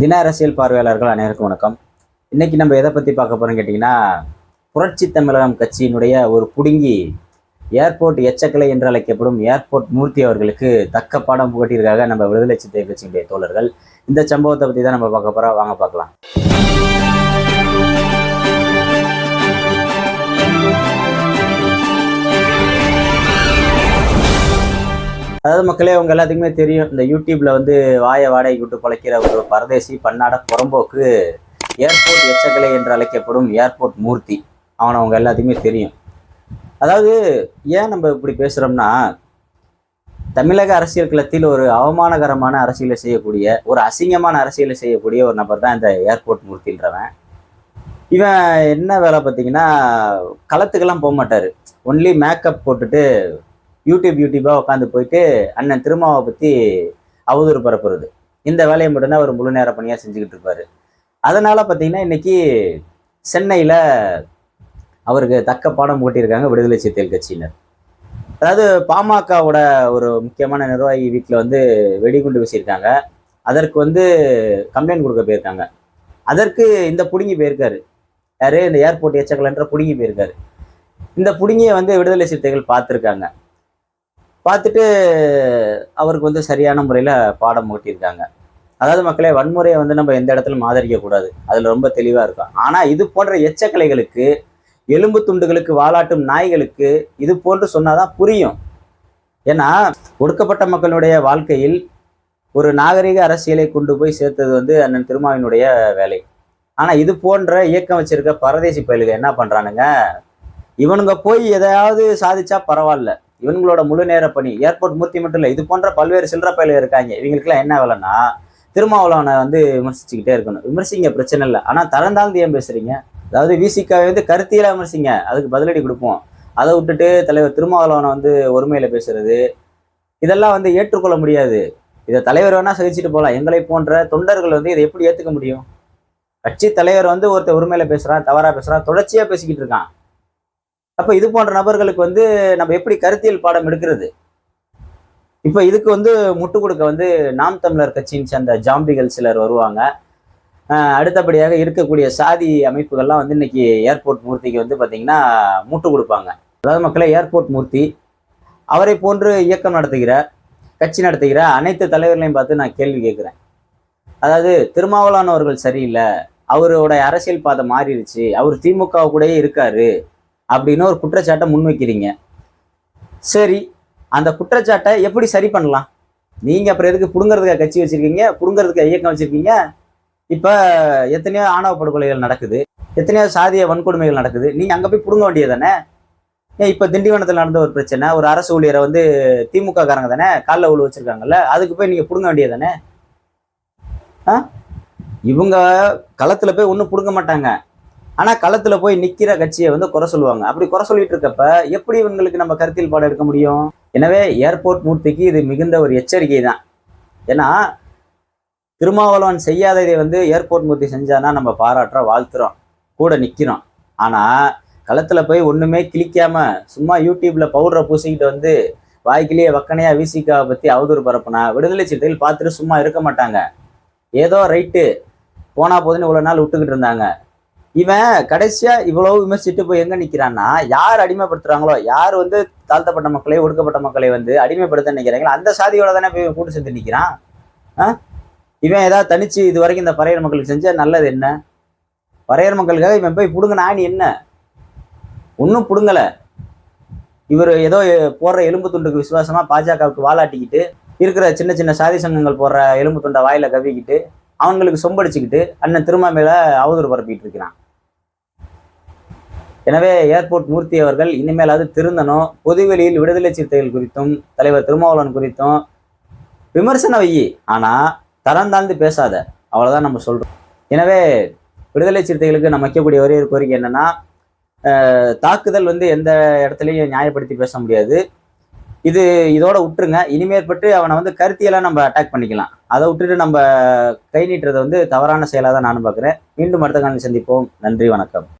தின அரசியல் பார்வையாளர்கள் அனைவருக்கும் வணக்கம். இன்னைக்கு நம்ம எதை பற்றி பார்க்க போகிறோம் கேட்டிங்கன்னா புரட்சி தமிழகம் கட்சியினுடைய ஒரு புடுங்கி ஏர்போர்ட் எச்சக்கலை என்று அழைக்கப்படும் ஏர்போர்ட் மூர்த்தி அவர்களுக்கு தக்க பாடம் புகட்டியிருக்காக நம்ம விடுதலை சித்தை கட்சியினுடைய தோழர்கள். இந்த சம்பவத்தை பற்றி தான் நம்ம பார்க்க போகிறோம் வாங்க பார்க்கலாம். அதாவது மக்களே அவங்க எல்லாத்துக்குமே தெரியும் இந்த யூடியூப்ல வந்து வாய வாடகை விட்டு பழைக்கிற ஒரு பரதேசி பன்னாட புறம்போக்கு ஏர்போர்ட் எச்சக்கலை என்று அழைக்கப்படும் ஏர்போர்ட் மூர்த்தி. அவனை அவங்க எல்லாத்துக்குமே தெரியும். அதாவது ஏன் நம்ம இப்படி பேசுகிறோம்னா தமிழக அரசியல் களத்தில் ஒரு அவமானகரமான அரசியலை செய்யக்கூடிய ஒரு அசிங்கமான அரசியலை செய்யக்கூடிய ஒரு நபர் தான் இந்த ஏர்போர்ட் மூர்த்தின்றவன். இவன் என்ன வேலை பார்த்தீங்கன்னா களத்துக்கெல்லாம் போக மாட்டார். ஒன்லி மேக்கப் போட்டுட்டு யூடியூப் யூடியூபாக உட்காந்து போயிட்டு அண்ணன் திருமாவை பற்றி அவதூறு பரப்புறது. இந்த வேலையை மட்டும்தான் அவர் முழு நேர பணியாக செஞ்சுக்கிட்டு இருப்பார். அதனால் பார்த்தீங்கன்னா இன்றைக்கி சென்னையில் அவருக்கு தக்க பாடம் போட்டியிருக்காங்க விடுதலை சிறுத்தைகள் கட்சியினர். அதாவது பாமகவோட ஒரு முக்கியமான நிர்வாகி வீட்டில் வந்து வெடிகுண்டு வீசியிருக்காங்க. அதற்கு வந்து கம்ப்ளைண்ட் கொடுக்க போயிருக்காங்க. அதற்கு இந்த புடுங்கி போயிருக்காரு. யார்? இந்த ஏர்போர்ட் எச்சக்கலன்ற புடுங்கி போயிருக்காரு. இந்த புடுங்கியை வந்து விடுதலை சிறுத்தைகள் பார்த்துருக்காங்க. பார்த்துட்டு அவருக்கு வந்து சரியான முறையில் பாடம் ஓட்டியிருக்காங்க அதாவது மக்களே வன்முறையை வந்து நம்ம எந்த இடத்துல ஆதரிக்க அதில் ரொம்ப தெளிவாக இருக்கும் ஆனால் இது போன்ற எச்சக்கலைகளுக்கு எலும்பு துண்டுகளுக்கு வாலாட்டும் நாய்களுக்கு இது போன்று சொன்னாதான் புரியும். ஏன்னா ஒடுக்கப்பட்ட மக்களுடைய வாழ்க்கையில் ஒரு நாகரிக அரசியலை கொண்டு போய் சேர்த்தது வந்து அண்ணன் திருமாவினுடைய வேலை. ஆனால் இது போன்ற இயக்கம் வச்சிருக்க பரதேசி பயலுக என்ன பண்ணுறானுங்க இவனுங்க போய் எதையாவது சாதிச்சா பரவாயில்ல. இவங்களோட முழு நேர பணி ஏர்போர்ட் மூர்த்தி மட்டும் இல்லை இது போன்ற பல்வேறு சில்லற பயில இருக்காங்க. இவங்களுக்குலாம் என்ன வேலைன்னா திருமாவளவனை வந்து விமர்சிச்சுக்கிட்டே இருக்கணும். விமர்சிங்க பிரச்சனை இல்லை. ஆனால் தரந்தாழ்ந்து ஏன் பேசுறீங்க? அதாவது விசிகாவை வந்து கருத்தியலா விமர்சிங்க. அதுக்கு பதிலடி கொடுப்போம். அதை விட்டுட்டு தலைவர் திருமாவளவனை வந்து ஒருமையில பேசுறது இதெல்லாம் வந்து ஏற்றுக்கொள்ள முடியாது. இதை தலைவர் வேணா சகிச்சுட்டு போகலாம் எங்களை போன்ற தொண்டர்கள் வந்து இதை எப்படி ஏற்றுக்க முடியும்? கட்சி தலைவர் வந்து ஒருத்தர் உரிமையில பேசுறான் தவறா பேசுறான் தொடர்ச்சியா பேசிக்கிட்டு இருக்கான். அப்போ இது போன்ற நபர்களுக்கு வந்து நம்ம எப்படி கருத்தியல் பாடம் எடுக்கிறது? இப்போ இதுக்கு வந்து முட்டு கொடுக்க வந்து நாம் தமிழர் கட்சியின் சேர்ந்த ஜாம்பிகள் சிலர் வருவாங்க. அடுத்தபடியாக இருக்கக்கூடிய சாதி அமைப்புகள்லாம் வந்து இன்னைக்கு ஏர்போர்ட் மூர்த்திக்கு வந்து பார்த்தீங்கன்னா முட்டு கொடுப்பாங்க. அதாவது மக்களை ஏர்போர்ட் மூர்த்தி அவரை போன்று இயக்கம் நடத்துகிற கட்சி நடத்துகிற அனைத்து தலைவர்களையும் பார்த்து நான் கேள்வி கேட்குறேன். அதாவது திருமாவளவன் சரியில்லை. அவரோட அரசியல் பாதை மாறிடுச்சு. அவர் திமுக கூடயே இருக்காரு. அப்படின்னு ஒரு குற்றச்சாட்டை முன்வைக்கிறீங்க. சரி அந்த குற்றச்சாட்டை எப்படி சரி பண்ணலாம்? நீங்கள் அப்புறம் எதுக்கு பிடுங்கிறதுக்காக கட்சி வச்சுருக்கீங்க? புடுங்கிறதுக்கு இயக்கம் வச்சுருக்கீங்க? இப்போ எத்தனையோ ஆணவ படுகொலைகள் நடக்குது. எத்தனையோ சாதிய வன்கொடுமைகள் நடக்குது. நீங்கள் அங்கே போய் புடுங்க வேண்டியது தானே ஏன் இப்போ திண்டிவனத்தில் நடந்த ஒரு பிரச்சனை ஒரு அரசு ஊழியரை வந்து திமுக காரங்க தானே காலில் உழு வச்சிருக்காங்கல்ல அதுக்கு போய் நீங்கள் பிடுங்க வேண்டியது தானே ஆ? இவங்க களத்தில் போய் ஒன்றும் பிடுங்க மாட்டாங்க. ஆனால் களத்தில் போய் நிற்கிற கட்சியை வந்து குறை சொல்லுவாங்க. அப்படி குறை சொல்லிட்டு இருக்கப்ப எப்படி இவங்களுக்கு நம்ம கருத்தில் பாடம் எடுக்க முடியும்? எனவே ஏர்போர்ட் மூர்த்திக்கு இது மிகுந்த ஒரு எச்சரிக்கை தான். ஏன்னா திருமாவளவன் செய்யாததை வந்து ஏர்போர்ட் மூர்த்தி செஞ்சானா நம்ம பாராட்டுற வாழ்த்துறோம் கூட நிற்கிறோம் ஆனால் களத்தில் போய் ஒன்றுமே கிளிக்காம சும்மா யூடியூப்பில் பவுடரை பூசிக்கிட்டு வந்து வாய்க்கிலேயே வக்கனையா விசிகாவை பற்றி அவதூறு பரப்புனா விடுதலை சிறுத்தைகள் பார்த்துட்டு சும்மா இருக்க மாட்டாங்க. ஏதோ ரைட்டு. போனா போதுன்னு இவ்வளோ நாள் விட்டுக்கிட்டு இருந்தாங்க. இவன் கடைசியா இவ்வளவு விமர்சிட்டு போய் எங்க நிக்கிறான்னா யார் அடிமைப்படுத்துறாங்களோ யார் வந்து தாழ்த்தப்பட்ட மக்களை ஒடுக்கப்பட்ட மக்களை வந்து அடிமைப்படுத்த நினைக்கிறாங்களோ அந்த சாதியோட தானே போய் கூட்டு சேர்ந்து நிக்கிறான்? ஆ? இவன் ஏதாவது தனிச்சு இது வரைக்கும் இந்த பறையர் மக்களுக்கு செஞ்ச நல்லது என்ன? பறையர் மக்களுக்காக இவன் போய் புடுங்கினா நீ என்ன? ஒன்றும் புடுங்கல. இவர் ஏதோ போடுற எலும்பு துண்டுக்கு விசுவாசமா பாஜகவுக்கு வாலாட்டிக்கிட்டு இருக்கிற சின்ன சின்ன சாதி சங்கங்கள் போடுற எலும்பு துண்டை வாயில கவிக்கிட்டு அவங்களுக்கு சொம்படிச்சுக்கிட்டு அண்ணன் திருமா மேல அவதூறு பரப்பிட்டு இருக்கிறான். எனவே ஏர்போர்ட் மூர்த்தி அவர்கள் இனிமேலாவது திருந்தனும் பொதுவெளியில் விடுதலை சிறுத்தைகள் குறித்தும் தலைவர் திருமாவளவன் குறித்தும் விமர்சனம் வை ஆனா தரம் தாழ்ந்து பேசாத. அவ்வளவுதான் நம்ம சொல்றோம். எனவே விடுதலை சிறுத்தைகளுக்கு நம்ம வைக்கக்கூடிய ஒரே ஒரு கோரிக்கை என்னன்னா அஹ், தாக்குதல் வந்து எந்த இடத்துலையும் நியாயப்படுத்தி பேச முடியாது. இது இதோட விட்டுருங்க இனிமேற்பட்டு அவனை வந்து கருத்தியெல்லாம் நம்ம அட்டாக் பண்ணிக்கலாம். அதை விட்டுட்டு நம்ம கை நீட்டுறது வந்து தவறான செயலாக தான் நானும் பார்க்குறேன் மீண்டும் அடுத்த காலம் சந்திப்போம். நன்றி வணக்கம்.